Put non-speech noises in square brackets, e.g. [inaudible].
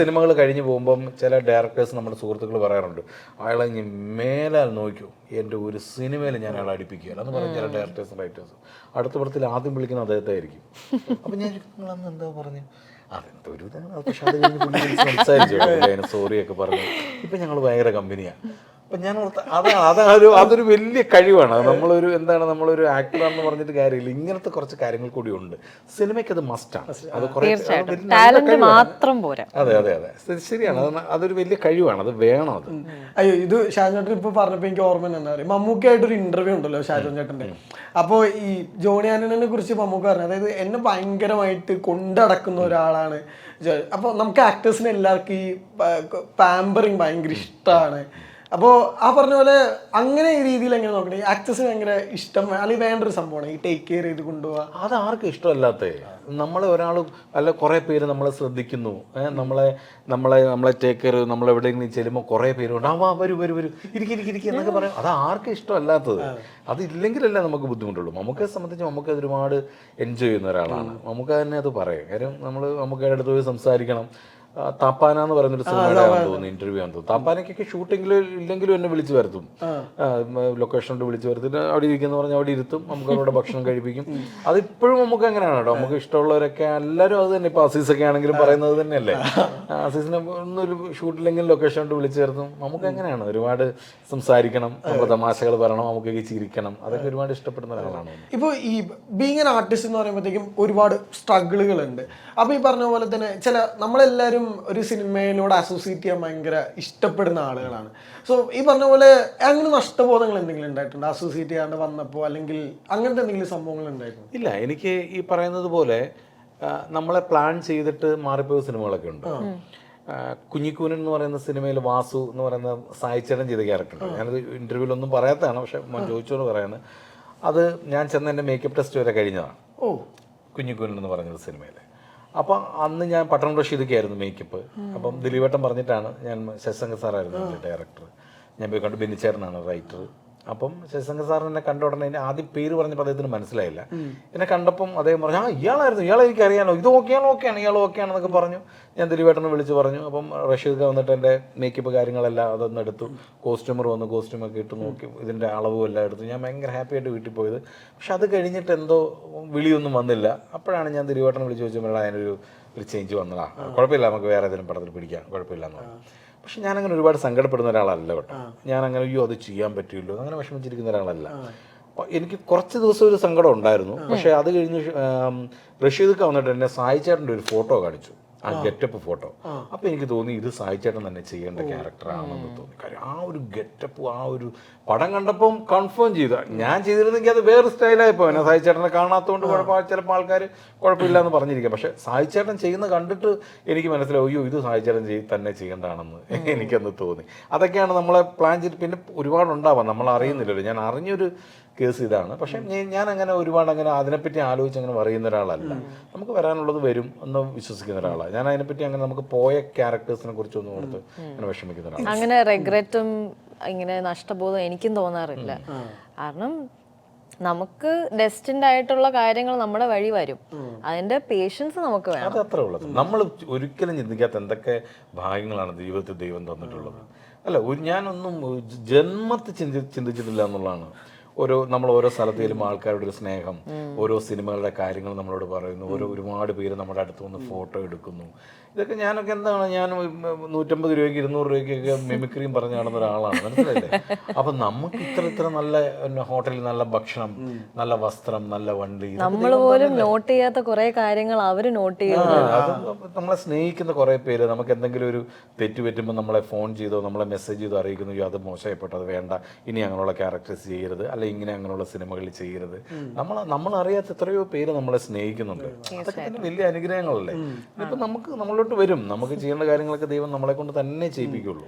സിനിമകൾ കഴിഞ്ഞ് പോകുമ്പം ചില ഡയറക്ടേഴ്സ് നമ്മുടെ സുഹൃത്തുക്കൾ പറയാറുണ്ട് അയാളെ ഇനി മേലാൽ നോക്കൂ. എന്റെ ഒരു സിനിമയിൽ ഞാൻ അയാളെ അടുപ്പിക്കുകയില്ല. എന്ന് പറഞ്ഞ ചില ഡയറക്ടേഴ്സ് റൈറ്റേഴ്സ് അടുത്ത പടത്തിൽ ആദ്യം വിളിക്കുന്ന അദ്ദേഹത്തെ ആയിരിക്കും അപ്പം ഞാൻ നിങ്ങൾ അന്ന് എന്താ പറഞ്ഞു? അതെന്തോ ഒരു ഇതാണ്. പക്ഷെ അത് കഴിഞ്ഞ് പുള്ളി വിളിച്ച് സംസാരിച്ചു സോറിയൊക്കെ പറഞ്ഞു. ഇപ്പം ഞങ്ങൾ ഭയങ്കര കമ്പനിയാണ് അപ്പം ഞാൻ ഓർത്ത അത് അതൊരു അതൊരു വലിയ കഴിവാണ്. നമ്മളൊരു എന്താണ് നമ്മളൊരു എന്ന് പറഞ്ഞിട്ട് കാര്യമില്ല. ഇങ്ങനത്തെ കുറച്ച് കാര്യങ്ങൾ കൂടി ഉണ്ട്. സിനിമയ്ക്ക് അത് മസ്റ്റാണ് അത് കുറേ മാത്രം പോരാ. അതെ അതെ അതെ. ശരിയാണ്. അത് അതൊരു വലിയ കഴിവാണ്. അത് വേണം അത്. അയ്യോ ഇത് ഷാജോട്ടൻ ചേട്ടൻ ഇപ്പൊ പറഞ്ഞപ്പോ എനിക്ക് ഓർമ്മ എന്താ പറയുക മമ്മൂക്കായിട്ടൊരു ഇന്റർവ്യൂ ഉണ്ടല്ലോ ഷാജോൻ ചേട്ടന്റെ അപ്പോ ഈ ജോണി ആനനെ കുറിച്ച് മമ്മൂക്ക പറഞ്ഞു അതായത് എന്നെ ഭയങ്കരമായിട്ട് കൊണ്ടടക്കുന്ന ഒരാളാണ് അപ്പോൾ അപ്പൊ നമുക്ക് ആക്ടേഴ്സിന് എല്ലാവർക്കും ഈ പാമ്പറിങ് ഭയങ്കര ഇഷ്ടമാണ് അപ്പോൾ ആ പറഞ്ഞ പോലെ അങ്ങനെ ഈ രീതിയിൽ എങ്ങനെ നോക്കണേ? ആക്സസ് ഭയങ്കര ഇഷ്ടം അല്ലെങ്കിൽ വേണ്ട ഒരു സംഭവമാണ് ഈ ടേക്ക് കെയർ ചെയ്ത് കൊണ്ടുപോകുക അത് ആർക്കും ഇഷ്ടമല്ലാത്തേ. നമ്മളെ ഒരാൾ അല്ല കുറേ പേര് നമ്മളെ ശ്രദ്ധിക്കുന്നു. നമ്മളെ നമ്മളെ നമ്മളെ ടേക്ക് കെയർ നമ്മൾ എവിടെയെങ്കിലും ചെല്ലുമ്പോൾ കുറേ പേരുണ്ട് ആ വാ വരൂ വരൂ വരൂ. ഇരിക്കും ഇരിക്കും ഇരിക്കി എന്നൊക്കെ പറയും. അത് ആർക്കും ഇഷ്ടമല്ലാത്തത്. അത് ഇല്ലെങ്കിലല്ലേ നമുക്ക് ബുദ്ധിമുട്ടുള്ളൂ. നമുക്ക് സംബന്ധിച്ച് നമുക്ക് ഒരുപാട് എൻജോയ് ചെയ്യുന്ന ഒരാളാണ്. നമുക്ക് തന്നെ അത് പറയും. കാര്യം നമ്മൾ നമുക്ക് അടുത്ത് പോയി സംസാരിക്കണം. താപ്പാന എന്ന് പറയുന്നൊരു സിനിമയുടെ തോന്നുന്നു ഇന്റർവ്യൂ ആണെന്ന് തോന്നുന്നു. താപ്പാനക്കൊക്കെ ഷൂട്ടിങ്ങിൽ ഇല്ലെങ്കിലും എന്നെ വിളിച്ചു വരുത്തും. ലൊക്കേഷനോട് വിളിച്ചു വരുത്തിട്ട് അവിടെ ഇരിക്കുന്ന പറഞ്ഞ് അവിടെ ഇരുത്തും. നമുക്ക് അവിടെ ഭക്ഷണം കഴിപ്പിക്കും. അതിപ്പോഴും നമുക്ക് അങ്ങനെയാണ് കേട്ടോ. നമുക്ക് ഇഷ്ടമുള്ളവരൊക്കെ എല്ലാവരും അത് തന്നെ. ഇപ്പൊ അസീസൊക്കെ ആണെങ്കിലും പറയുന്നത് തന്നെയല്ലേ? അസീസിനെ ഒന്നൊരു ഷൂട്ടില്ലെങ്കിലും ലൊക്കേഷൻ വിളിച്ചു വരുത്തും. നമുക്ക് എങ്ങനെയാണ് ഒരുപാട് സംസാരിക്കണം. നമുക്ക് തമാശകൾ പറയണം. നമുക്കൊക്കെ ചിരിക്കണം. അതൊക്കെ ഒരുപാട് ഇഷ്ടപ്പെടുന്ന ഒരാളാണ്. ഇപ്പോൾ ഈ ബീങ് ആർട്ടിസ്റ്റ് എന്ന് പറയുമ്പോഴത്തേക്കും ഒരുപാട് സ്ട്രഗിളുകൾ ഉണ്ട് അപ്പോൾ ഈ പറഞ്ഞ പോലെ തന്നെ ചില നമ്മളെല്ലാവരും ഒരു സിനിമയിലൂടെ അസോസിയേറ്റ് ചെയ്യാൻ ഭയങ്കര ഇഷ്ടപ്പെടുന്ന ആളുകളാണ്. സോ ഈ പറഞ്ഞ പോലെ അങ്ങനെ നഷ്ടബോധങ്ങൾ എന്തെങ്കിലും ഉണ്ടായിട്ടുണ്ടോ? അസോസിയേറ്റ് ചെയ്യാണ്ട് വന്നപ്പോൾ അല്ലെങ്കിൽ അങ്ങനത്തെ എന്തെങ്കിലും സംഭവങ്ങൾ ഉണ്ടായിട്ടുണ്ടോ? ഇല്ല എനിക്ക് ഈ പറയുന്നത് പോലെ നമ്മളെ പ്ലാൻ ചെയ്തിട്ട് മാറിപ്പോയ സിനിമകളൊക്കെ ഉണ്ട്. കുഞ്ഞിക്കൂനൻ എന്ന് പറയുന്ന സിനിമയിൽ വാസു എന്ന് പറയുന്ന സായിച്ചേടൻ ചെയ്ത ക്യാരക്ടർ ഉണ്ട്. ഞാനത് ഇന്റർവ്യൂലൊന്നും പറയാത്തതാണ് പക്ഷെ ചോദിച്ചോട് പറയാണ് അത് ഞാൻ ചെന്ന് എന്റെ മേക്കപ്പ് ടെസ്റ്റ് വരെ കഴിഞ്ഞതാണ്. ഓ. കുഞ്ഞിക്കൂനൻ എന്ന് പറഞ്ഞ സിനിമയിൽ അപ്പം അന്ന് ഞാൻ പട്ടണം റഷീദൊക്കെ ആയിരുന്നു മേക്കപ്പ് അപ്പം ദിലീപേട്ടൻ പറഞ്ഞിട്ടാണ് ഞാൻ ശശങ്ക സാറായിരുന്നു എന്റെ ഡയറക്ടർ ഞാൻ പോയി കണ്ടു ബെന്നിച്ചേട്ടനാണ് റൈറ്റർ അപ്പം ശശങ്കർ സാറിന് എന്നെ കണ്ട ഉടനെ എന്നെ ആദ്യം പേര് പറഞ്ഞപ്പോൾ അദ്ദേഹത്തിന് മനസ്സിലായില്ല. എന്നെ കണ്ടപ്പം അദ്ദേഹം പറഞ്ഞു ആ ഇയാളായിരുന്നു ഇയാളെ എനിക്ക് അറിയാലോ ഇത് ഓക്കെയാണോ ഓക്കെയാണ് ഇയാൾ ഓക്കെയാണെന്നൊക്കെ പറഞ്ഞു. ഞാൻ ദിലീപേട്ടനെ വിളിച്ച് പറഞ്ഞു. അപ്പം റഷീദ് വന്നിട്ട് എന്റെ മേക്കപ്പ് കാര്യങ്ങളെല്ലാം അതൊന്ന് എടുത്തു. കോസ്റ്റ്യൂമർ വന്ന് കോസ്റ്റ്യൂമൊക്കെ ഇട്ട് നോക്കി. ഇതിന്റെ അളവും എല്ലാം എടുത്തു. ഞാൻ ഭയങ്കര ഹാപ്പി ആയിട്ട് വീട്ടിൽ പോയത്. പക്ഷെ അത് കഴിഞ്ഞിട്ട് എന്തോ വിളിയൊന്നും വന്നില്ല. അപ്പോഴാണ് ഞാൻ ദിലീപേട്ടനെ വിളിച്ച് ചോദിച്ചപ്പോൾ അതിനൊരു ഒരു ചേഞ്ച് വന്നതാ. കുഴപ്പമില്ല നമുക്ക് വേറെ ഏതെങ്കിലും പടത്തിൽ പിടിക്കാം. കുഴപ്പമില്ല എന്ന് പറഞ്ഞു പക്ഷെ ഞാനങ്ങനെ ഒരുപാട് സങ്കടപ്പെടുന്ന ഒരാളല്ല കേട്ടോ. ഞാൻ അങ്ങനെ അയ്യോ അത് ചെയ്യാൻ പറ്റുമല്ലോ? അങ്ങനെ വിഷമിച്ചിരിക്കുന്ന ഒരാളല്ല. എനിക്ക് കുറച്ച് ദിവസം ഒരു സങ്കടം ഉണ്ടായിരുന്നു. പക്ഷെ അത് കഴിഞ്ഞ് റഷീദ് റഷീദ് വന്നിട്ട് എന്നെ സായിച്ചേട്ടന്റെ ഒരു ഫോട്ടോ കാണിച്ചു. ആ ഗെറ്റപ്പ് ഫോട്ടോ അപ്പൊ എനിക്ക് തോന്നി ഇത് സായിച്ചേട്ടൻ തന്നെ ചെയ്യേണ്ട ക്യാരക്ടറാണെന്ന് തോന്നി. കാര്യം ആ ഒരു ഗെറ്റപ്പ് ആ ഒരു പടം കണ്ടപ്പം കൺഫേം ചെയ്ത. ഞാൻ ചെയ്തിരുന്നെങ്കിൽ അത് വേറെ സ്റ്റൈലായി പോയി സായിച്ചേട്ടനെ കാണാത്തതുകൊണ്ട് കുഴപ്പമില്ല. ചിലപ്പോൾ ആൾക്കാർ കുഴപ്പമില്ല എന്ന് പറഞ്ഞിരിക്കുക പക്ഷെ സായിച്ചേട്ടൻ ചെയ്യുന്ന കണ്ടിട്ട് എനിക്ക് മനസ്സിലാവും അയ്യോ ഇത് സായിച്ചേട്ടൻ ചെയ്ത് തന്നെ ചെയ്യേണ്ടതാണെന്ന് എനിക്കന്ന് തോന്നി. അതൊക്കെയാണ് നമ്മളെ പ്ലാൻ ചെയ്ത്. പിന്നെ ഒരുപാട് ഉണ്ടാവാം നമ്മൾ അറിയുന്നില്ലല്ലോ ഞാൻ അറിഞ്ഞൊരു കേസ് ഇതാണ്. പക്ഷേ ഞാൻ- അങ്ങനെ ഒരുപാട് അങ്ങനെ അതിനെപ്പറ്റി ആലോചിച്ച് അങ്ങനെ പറയുന്ന ഒരാളല്ല. നമുക്ക് വരാനുള്ളത് വരും എന്ന് വിശ്വസിക്കുന്ന ഒരാളാണ് ഞാൻ അതിനെപ്പറ്റി അങ്ങനെ നമുക്ക് പോയ ക്യാരക്ടേഴ്സിനെ കുറിച്ചൊന്നും ഓർത്ത് അങ്ങനെ വിഷമിക്കുന്ന ഒരാളാണ് അങ്ങനെ റെഗ്രറ്റും ഇങ്ങനെ നഷ്ടബോധം എനിക്കും തോന്നാറില്ല. കാരണം നമുക്ക് ഡെസ്റ്റിൻഡ് ആയിട്ടുള്ള കാര്യങ്ങൾ നമ്മുടെ വഴി വരും. അതിന്റെ പേഷ്യൻസ് നമുക്ക് വേണം. അത് അത്രേ ഉള്ളത് നമ്മൾ ഒരിക്കലും ചിന്തിക്കാത്ത എന്തൊക്കെ ഭാഗ്യങ്ങളാണ് ജീവിതത്തിൽ ദൈവം തന്നിട്ടുള്ളത്. അല്ല ഒരു ഞാനൊന്നും ജന്മത്തെ ജന്മത്തിൽ ചിന്തി ചിന്തിച്ചിട്ടില്ല എന്നുള്ളതാണ്. ഓരോ നമ്മൾ ഓരോ സ്ഥലത്ത് ചെല്ലുമ്പോൾ ആൾക്കാരുടെ ഒരു സ്നേഹം ഓരോ സിനിമകളുടെ കാര്യങ്ങൾ നമ്മളോട് പറയുന്നു ഓരോ ഒരുപാട് പേര് നമ്മുടെ അടുത്ത് വന്ന് ഫോട്ടോ എടുക്കുന്നു. ഇതൊക്കെ ഞാനൊക്കെ എന്താണ് ഞാൻ നൂറ്റമ്പത് രൂപയ്ക്ക് ഇരുന്നൂറ് രൂപയ്ക്കൊക്കെ മിമിക്രിയും പറഞ്ഞു നടന്ന ഒരാളാണ് മനസ്സിലായില്ലേ? [laughs] അപ്പം നമുക്ക് ഇത്ര ഇത്ര നല്ല ഹോട്ടലിൽ നല്ല ഭക്ഷണം നല്ല വസ്ത്രം നല്ല വണ്ടി നമ്മൾ പോലും നോട്ട് ചെയ്യാത്ത കുറെ കാര്യങ്ങൾ അവർ നോട്ട് ചെയ്യുന്നു. നമ്മളെ സ്നേഹിക്കുന്ന കുറെ പേര് നമുക്ക് എന്തെങ്കിലും ഒരു തെറ്റ് പറ്റുമ്പോൾ നമ്മളെ ഫോൺ ചെയ്തോ നമ്മളെ മെസ്സേജ് ചെയ്തോ അറിയിക്കുന്നു "അയ്യോ, അത് മോശമായിപ്പെട്ടത് വേണ്ട ഇനി അങ്ങനെയുള്ള ക്യാരക്ടേഴ്സ് ചെയ്യരുത് അല്ലെ ഇങ്ങനെ അങ്ങനെയുള്ള സിനിമകൾ ചെയ്യരുത്. നമ്മൾ നമ്മൾ അറിയാത്ത എത്രയോ പേര് നമ്മളെ സ്നേഹിക്കുന്നുണ്ട്. അതൊക്കെ തന്നെ വലിയ അനുഗ്രഹങ്ങളല്ലേ? ഇപ്പൊ നമുക്ക് നമ്മളോട്ട് വരും. നമുക്ക് ചെയ്യേണ്ട കാര്യങ്ങളൊക്കെ ദൈവം നമ്മളെ കൊണ്ട് തന്നെ ചെയ്യിപ്പിക്കുള്ളൂ.